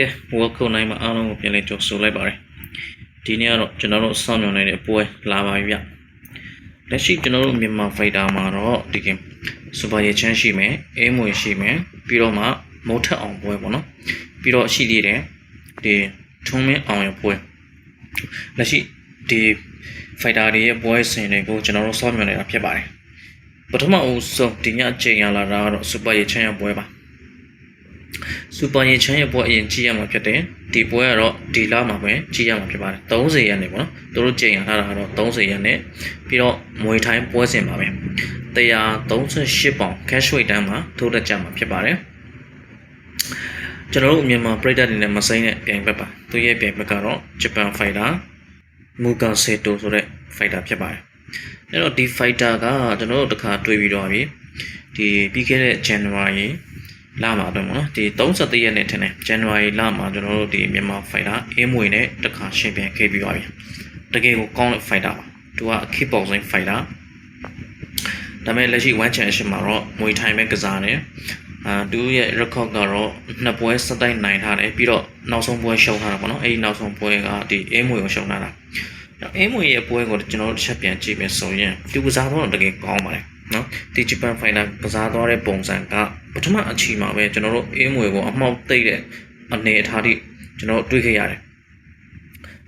ကဲ welcome နိုင်မှာအားလုံးကိုပြန်လည်ကြိုဆိုလိုက်ပါတယ်ဒီနေ့ကတော့ကျွန်တော်တို့စောင့်မျှော်နေတဲ့ပွဲလာပါပြီဗျလက်ရှိကျွန်တော်တို့မြန်မာ fighter မှာတော့ဒီကင် super ရေချမ်းရှိမယ်အေးမွေရှိမယ်ပြီးတော့မှမိုးထက်အောင်ပွဲပေါ့နော်ပြီးတော့ရှိသေးတယ်ဒီထုံးမင်းအောင်ရပွဲလက်ရှိဒီ fighter တွေရဲ့ပွဲစဉ်တွေကိုကျွန်တော်တို့စောင့်မျှော်နေတာဖြစ်ပါတယ်ပထမအဦးဆုံးဒီညအချိန်ရလာတာကတော့ super ရေချမ်းရပွဲပါ စူပါရင်ချမ်းရဲ့ပွဲအရင်ကြည့်ရမှာဖြစ်တယ်ဒီပွဲကတော့ဒီလမှာပဲကြည့်ရမှာဖြစ်ပါတယ်30ရက်နေပေါ့နော်သူတို့ချိန်ရထားတာကတော့30ရက်နေပြီးတော့မွေထိုင်းပွဲစဉ်ပါပဲ138ပေါင် cash weight တန်းမှာထိုးတက်ကြမှာဖြစ်ပါတယ်ကျွန်တော်တို့မြန်မာပြည်သက်တွေနဲ့မစိမ့်တဲ့ပြိုင်ဘက်ပါသူရဲ့ပြိုင်ဘက်ကတော့ဂျပန်ဖိုင်တာမူကာဆေတိုဆိုတဲ့ဖိုက်တာဖြစ်ပါတယ်အဲ့တော့ဒီဖိုက်တာကကျွန်တော်တို့တစ်ခါတွေ့ပြီးတော့ပြီဒီပြီးခဲ့တဲ့ January လမှာတော့မနော်ဒီ31ရက်နေ့ထင်တယ် January လမှာကျွန်တော်တို့ဒီမြန်မာ fighter အင်းမွေနဲ့တခါရှင်ပြန်ခဲ့ပြီးပါပြီတကယ်ကိုကောင်းတဲ့ fighter ပါသူက kickboxing fighter ဒါပေမဲ့လက်ရှိ one championship မှာတော့မွေထိုင်ပဲကစားတယ်အာသူရဲ့ record ကတော့နှစ်ပွဲစတိုက်နိုင်ထားတယ်ပြီးတော့နောက်ဆုံးပွဲရှုံးထားတာပေါ့နော်အဲဒီနောက်ဆုံးပွဲကဒီအင်းမွေကိုရှုံးထားတာအင်းမွေရဲ့ပွဲကိုကျွန်တော်တို့တစ်ချက်ပြန်ကြည့်မယ်ဆိုရင်သူကစားတော့တကယ်ကောင်းပါတယ် နော်ဒီဂျပန်ဖိုင်နာကစားသွားတဲ့ပုံစံကပထမအချိန်မှာပဲကျွန်တော်တို့အင်းမွေကိုအမှောက်သိတဲ့အနေအထားထိကျွန်တော်တို့တွေးခဲ့ရတယ်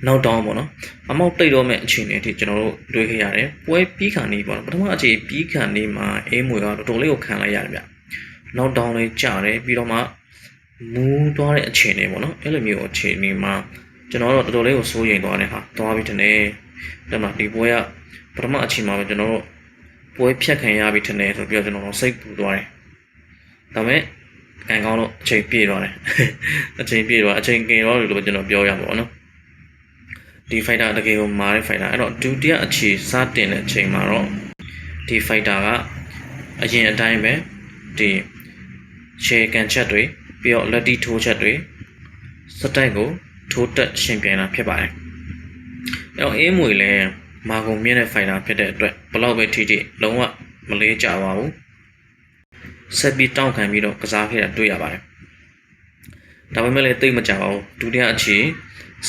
နောက်တောင်းပေါ့နော်အမောက်တိတ်တော့မဲ့အချိန်တွေအထိကျွန်တော်တို့တွေးခဲ့ရတယ်ပွဲပြီးခံနေပေါ့နော်ပထမအချိန်ပြီးခံနေမှာအင်းမွေကတော်တော်လေးကိုခံလိုက်ရတယ်ဗျနောက်တောင်းလေးကြာတယ်ပြီးတော့မှမူးသွားတဲ့အချိန်တွေပေါ့နော်အဲ့လိုမျိုးအချိန်တွေမှာကျွန်တော်တို့တော်တော်လေးကိုစိုးရိမ်သွားတယ်ဟာသွားပြီတနေ့ဒါမှဒီပွဲကပထမအချိန်မှာပဲကျွန်တော်တို့ ပွဲဖြတ်ခံရပြီထင်တယ်ဆိုပြီးတော့ကျွန်တော်တို့စိတ်ပူသွားတယ်ဒါပေမဲ့အန်ကောင်းတော့အချိန်ပြည့်သွားတယ်အချိန်ပြည့်သွားအချိန်ကင်တော့လို့ကျွန်တော်ပြောရမှာပေါ့နော်ဒီ fighter တကယ်ကိုမာတဲ့ fighter အဲ့တော့ဒုတိယအခြေစတင်တဲ့အချိန်မှာတော့ဒီ fighter ကအရင်အတိုင်းပဲဒီခြေကန်ချက်တွေပြီးတော့လက်တီထိုးချက်တွေစတိုက်ကိုထိုးတက်ရှင်ပြန်တာဖြစ်ပါတယ်အဲ့တော့အင်းမွေလည်း မာကုံမြင့်တဲ့ fighter ဖြစ်တဲ့အတွက်ဘလောက်ပဲထိထိလုံးဝမလေးကြပါဘူးဆက်ပြီးတောင်းခံပြီးတော့ကစားခဲ့တာတွေ့ရပါတယ်ဒါပေမဲ့လည်းတိတ်မကြပါဘူးဒုတိယအခြေ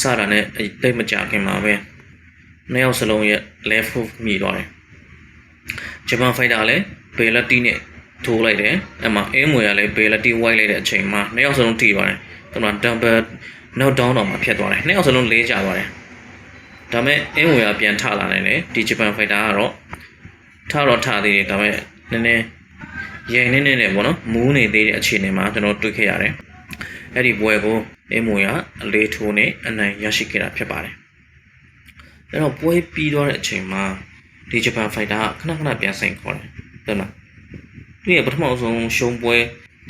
စတာနဲ့တိတ်မကြခင်မှာပဲနှစ်ယောက်စလုံးရဲ့ left hook မိသွားတယ်ဂျပန် fighter လည်းဘေလက်တီနဲ့ထိုးလိုက်တယ်အဲ့မှာအင်းမွေကလည်းဘေလက်တီဝိုက်လိုက်တဲ့အချိန်မှာနှစ်ယောက်စလုံးထိသွားတယ်သူက dumbbell knock down တော့မှဖြတ်သွားတယ်နှစ်ယောက်စလုံးလေးကြသွားတယ် ဒါမဲ့အင်းဝေကပြန်ထလာနိုင်တယ်ဒီဂျပန်ဖိုက်တာကတော့ထတော့ထသေးတယ်ဒါမဲ့နည်းနည်းရိုင်နေနေနေပေါ့နော်မူးနေသေးတဲ့အခြေအနေမှာကျွန်တော်တွေ့ခဲ့ရတယ်အဲ့ဒီပွဲကိုအင်းဝေကအလေးထိုးနဲ့အနိုင်ရရှိခဲ့တာဖြစ်ပါတယ်အဲ့တော့ပွဲပြီးတော့တဲ့အချိန်မှာဒီဂျပန်ဖိုက်တာကခဏခဏပြန်ဆိုင်ခေါ်တယ်ဟုတ်လားသူရဲ့ပထမဆုံးရှုံးပွဲ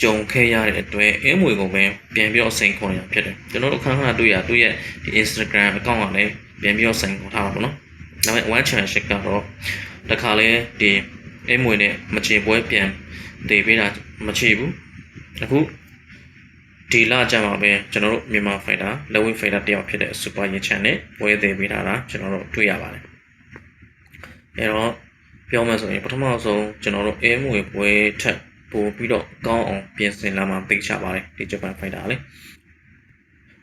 ကြုံခဲ့ရတဲ့အတွက်အင်းမွေကိုပဲပြန်ပြီးတော့စိန်ခေါ်ရဖြစ်တယ်ကျွန်တော်တို့ခဏခဏတွေ့ရတွေ့ရဒီ Instagram account ကလည်း ပြန်ပြီးတော့စိန်ခေါ်ထားတာပေါ့နော်ဒါပေမဲ့ one championship ကတော့တခါလဲဒီအင်းမွေနဲ့မချေပွဲပြန်တည်ပေးတာမချေဘူးအခုဒီလကြမှာပဲကျွန်တော်တို့မြန်မာ fighter လက်ဝဲ fighter တယောက်ဖြစ်တဲ့ super yin chan နဲ့ပွဲတည်ပေးတာလားကျွန်တော်တို့တွေ့ရပါတယ်အဲတော့ပြောမှဆိုရင်ပထမဆုံးကျွန်တော်တို့အင်းမွေပွဲထက်ပို့ပြီးတော့ကောင်းအောင်ပြင်ဆင်လာမှသိချပါတယ်ဒီဂျပန်ဖိုက်တာလေ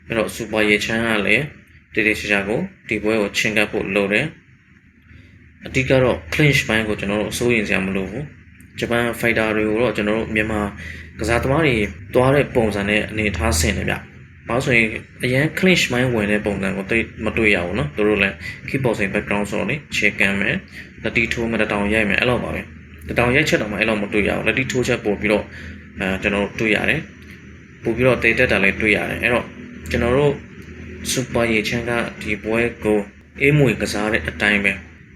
အဲ့တော့စူပါရေချမ်းကလည်း တည်တည်ရှာရှာကိုဒီပွဲကိုချင်းကပ်ဖို့လိုတယ်အဓိကတော့ clinch ဘိုင်းကိုကျွန်တော်တို့အစိုးရင်စရာမလိုဘူးဂျပန် fighter တွေကိုတော့ကျွန်တော်တို့မြန်မာကစားသမားတွေတွားတဲ့ပုံစံနဲ့အနေထားဆင်တယ်ဗျ။ဘာလို့ဆိုရင်အရန် clinch မိုင်းဝင်တဲ့ပုံစံကိုသိမတွေ့ရဘူးနော်။တို့လည်း kickboxing background ဆိုတော့လေ check ကန်မယ်၊လက်တီထိုးမယ်တောင်ရိုက်မယ်အဲ့လိုပါပဲ။တောင်ရိုက်ချက်တော့မှအဲ့လိုမတွေ့ရဘူး။လက်တီထိုးချက်ပို့ပြီးတော့အဲကျွန်တော်တို့တွေ့ရတယ်။ပို့ပြီးတော့တေတက်တာလည်းတွေ့ရတယ်။အဲ့တော့ကျွန်တော်တို့ စူပါရေချန်ကဒီပွဲကိုအေးမွေကစားတဲ့အတိုင်းပဲ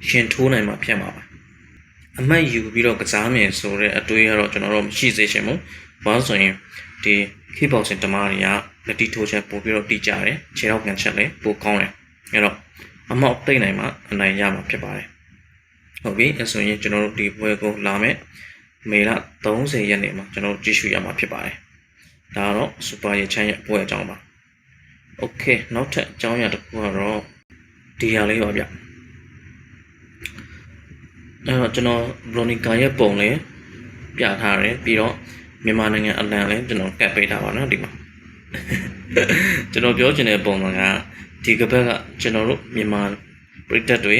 ရှင်ထိုးနိုင်မှာဖြစ်မှာပါအမှတ်ယူပြီးတော့ကစားမယ်ဆိုတဲ့အတွေးကတော့ကျွန်တော်တို့မရှိစေချင်ဘူးဘာလို့ဆိုရင်ဒီ kickboxing တမားတွေကလက်တီထိုးချက်ပို့ပြီးတော့တီးကြတယ်ခြေထောက်ကန်ချက်လည်းပိုကောင်းတယ်အဲ့တော့အမောက်သိမ့်နိုင်မှာအနိုင်ရမှာဖြစ်ပါတယ်ဟုတ်ပြီအဲဆိုရင်ကျွန်တော်တို့ဒီပွဲကိုလာမယ်မေလ30ရက်နေ့မှာကျွန်တော်တို့ကြည့်ရှုရမှာဖြစ်ပါတယ်ဒါကတော့ super ရေချမ်းရဲ့ပွဲအကြောင်းပါ โอเคနောက်ထပ်အကြောင်းအရာတစ်ခုကတော့ဒီဟာလေးပါဗျအဲ့တော့ကျွန်တော်ဘလိုနီကာရဲ့ပုံလေးပြထားတယ်ပြီးတော့မြန်မာနိုင်ငံအလံလည်းကျွန်တော်ကတ်ပေးထားပါတော့ဒီမှာ ကျွန်တော်ပြောချင်တဲ့ပုံစံကဒီကပတ်ကကျွန်တော်တို့မြန်မာပရိသတ်တွေ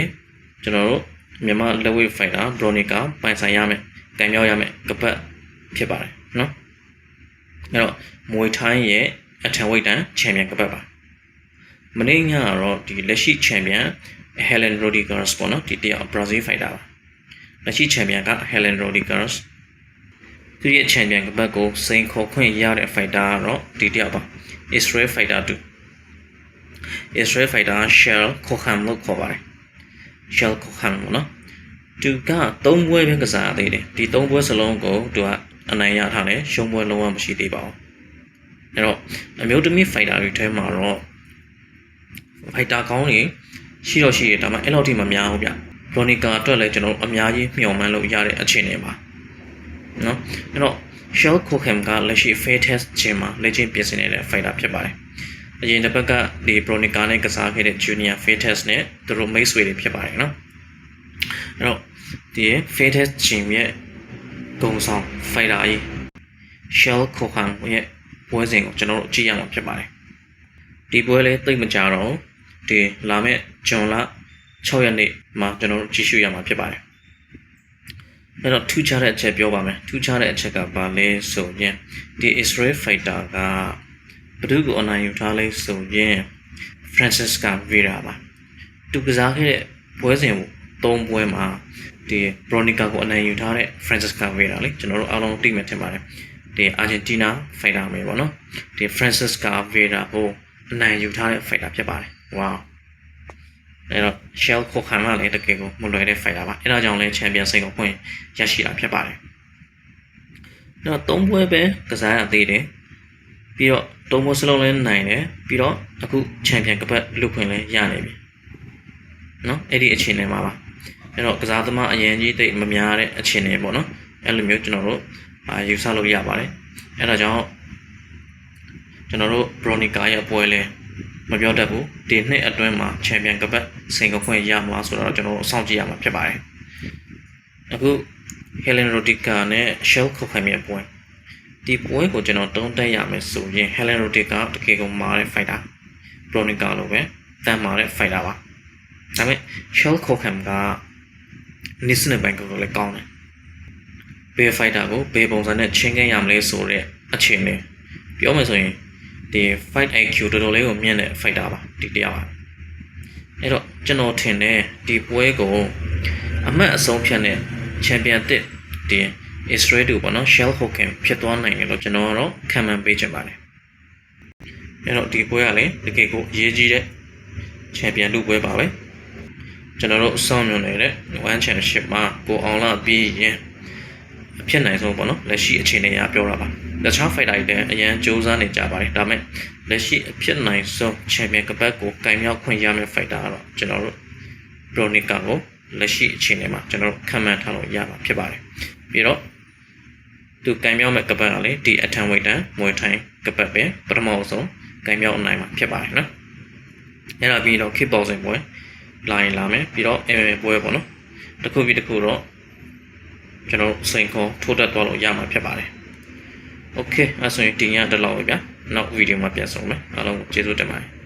ကျွန်တော်တို့မြန်မာလက်ဝဲဖိုင်တာဘရိုနီကာပိုင်ဆိုင်ရမယ်ကံမြောက်ရမယ်ကပတ်ဖြစ်ပါတယ်နော်အဲ့တော့မွေထိုင်းရဲ့ အထံဝိတ်တန်ချန်ပီယံကပတ်ပါမနေ့ညကတော့ဒီလက်ရှိချန်ပီယံ Helen Rodriguez ပေါ့နော်ဒီတယောက် Brazil fighter ပါလက်ရှိချန်ပီယံက Helen Rodriguez သူရဲ့ချန်ပီယံကပတ်ကိုစိန်ခေါ်ခွင့်ရတဲ့ fighter ကတော့ဒီတယောက်ပါ Israel fighter 2 Israel fighter Shell Kocham လို့ခေါ်ပါတယ် Shell Kocham ပေါ့နော်သူက၃ပွဲပဲကစားသေးတယ်ဒီ၃ပွဲစလုံးကိုသူကအနိုင်ရထားတယ်ရှုံးပွဲလုံးဝမရှိသေးပါဘူး အဲ့တော့အမျိုးသမီး fighter တွေထဲမှာတော့ fighter ကောင်းတွေရှိတော့ရှိတယ်ဒါမှအဲ့လောက်ထိမများဘူးဗျဘရိုနီကာအတွက်လည်းကျွန်တော်အများကြီးမျှော်မှန်းလို့ရတဲ့အခြေအနေပါနော်အဲ့တော့ Shell Kocham ကလက်ရှိ Fair Test ချင်းမှာလက်ချင်းပြင်ဆင်နေတဲ့ fighter ဖြစ်ပါတယ်အရင်တစ်ပတ်ကဒီ Bronica နဲ့ကစားခဲ့တဲ့ Junior Fair Test နဲ့သူတို့မိတ်ဆွေတွေဖြစ်ပါတယ်နော်အဲ့တော့ဒီ Fair Test ချင်းရဲ့ဂုံဆောင် fighter ကြီး Shell Kocham ရဲ့ ပွဲစဉ်ကိုကျွန်တော်တို့ကြည့်ရမှာဖြစ်ပါတယ်ဒီပွဲလေးသိပ်မကြတော့ဒီလာမယ့်ဂျွန်လ6ရက်နေ့မှာကျွန်တော်တို့ကြည့်ရှုရမှာဖြစ်ပါတယ်အဲ့တော့ထူးခြားတဲ့အချက်ပြောပါမယ်ထူးခြားတဲ့အချက်ကဘာလဲဆိုရင်ဒီ Israel fighter ကဘယ်သူကိုအနိုင်ယူထားလဲဆိုရင် Francisca Vera ပါသူကစားခဲ့တဲ့ပွဲစဉ်၃ပွဲမှာဒီ Bronica ကိုအနိုင်ယူထားတဲ့ Francisca Vera လေကျွန်တော်တို့အားလုံးသိမှထင်ပါတယ် ဒီ Argentina fighter ပဲပေါ့နော်ဒီ Francisca Vera ကိုအနိုင်ယူထားတဲ့ fighter ဖြစ်ပါတယ် wow အဲ့တော့ Shell ကိုခံရလည်းတကယ်ကိုမလွယ်တဲ့ fighter ပါအဲ့ဒါကြောင့်လည်း champion စိတ်ကိုဖွင့်ရရှိတာဖြစ်ပါတယ်အဲ့တော့သုံးပွဲပဲကစားရသေးတယ်ပြီးတော့သုံးပွဲစလုံးလည်းနိုင်တယ်ပြီးတော့အခု champion ကပတ်လွတ်ခွင့်လည်းရနေပြီနော်အဲ့ဒီအခြေအနေမှာပါအဲ့တော့ကစားသမားအရင်ကြီးတိတ်မများတဲ့အခြေအနေပေါ့နော်အဲ့လိုမျိုးကျွန်တော်တို့ အာယူဆလို့ရပါတယ်အဲ့ဒါကြောင့်ကျွန်တော်တို့ Bronica ရဲ့အပွဲလဲမပြောတတ်ဘူးဒီနှစ်အတွင်းမှာချန်ပီယံကပတ်စိန်ကဖွင့်ရမလားဆိုတော့ကျွန်တော်တို့အဆောင်ကြည့်ရမှာဖြစ်ပါတယ်အခု Helen Rodriguez နဲ့ Shell Kocham ရဲ့ပွဲဒီပွဲကိုကျွန်တော်တုံးတက်ရမယ်ဆိုရင် Helen Rodriguez တကယ်ကိုမာတဲ့ fighter Bronica လိုပဲတန်မာတဲ့ fighter ပါဒါပေမဲ့ Shell Kocham က National Bank ကိုလည်းကောင်းတယ် ဘယ် fighter ကိုဘယ်ပုံစံနဲ့ချင်းကင်းရမလဲဆိုတဲ့အခြေအနေပြောမယ်ဆိုရင်ဒီ fight IQ တော်တော်လေးကိုမြင့်တဲ့ fighter ပါဒီတရားပါအဲ့တော့ကျွန်တော်ထင်တယ်ဒီပွဲကိုအမတ်အဆုံးဖြတ်တဲ့ champion တစ်ဒီ Israel တို့ပေါ့နော် Shell Hogan ဖြစ်သွားနိုင်တယ်လို့ကျွန်တော်ကတော့ခံမှန်းပေးချင်ပါတယ်အဲ့တော့ဒီပွဲကလည်းတကယ်ကိုအရေးကြီးတဲ့ champion တို့ပွဲပါပဲကျွန်တော်တို့အဆောင်မြုံနေတဲ့ One Championship မှာကိုအောင်လာပြီးရင် အဖြစ်နိုင်ဆုံးပေါ့နော်လက်ရှိအခြေအနေအရပြောတာပါတခြား fighter တွေလည်းအရန်စူးစမ်းနေကြပါတယ်ဒါပေမဲ့လက်ရှိအဖြစ်နိုင်ဆုံး champion ကပတ်ကိုကင်မြောက်ခွင့်ရမယ့် fighter ကတော့ကျွန်တော်တို့ Bronica ကိုလက်ရှိအခြေအနေမှာကျွန်တော်တို့ခံမှန်းထားလို့ရမှာဖြစ်ပါတယ်ပြီးတော့သူကင်မြောက်မဲ့ကပတ်ကလည်းဒီအထံဝိတ်တန်မွေထိုင်းကပတ်ပဲပထမဆုံးကင်မြောက်နိုင်မှာဖြစ်ပါတယ်နော်အဲ့ဒါပြီးတော့ kickboxing ပွဲလာရင်လာမယ်ပြီးတော့ MMA ပွဲပေါ့နော်တစ်ခုပြီးတစ်ခုတော့ ကျွန်တော်စိန်ခေါ်ထိုးတက်သွားလို့ရမှာဖြစ်ပါတယ်။ Okay အဲဆိုရင်ဒီညတလောက်ပဲဗျာ။နောက်ဗီဒီယိုမှာပြန်ဆုံမယ်။အားလုံးကျေးဇူးတင်ပါတယ်။